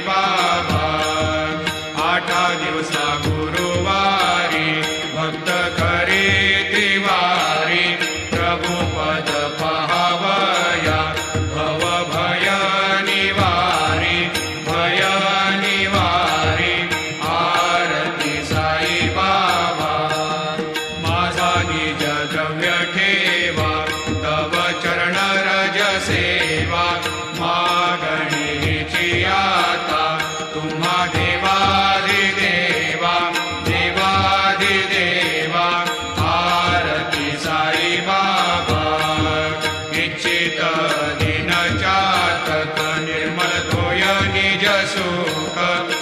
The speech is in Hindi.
बाबा। आठा दिवसा गुरुवारी, भक्त करे तिवारी। प्रभु पद पहावया भव भय निवारी भय निवारी। आरती साई बाबा। माझा निज द्रव्य ठेवा, तव चरण रज सेवा। मा निज सुख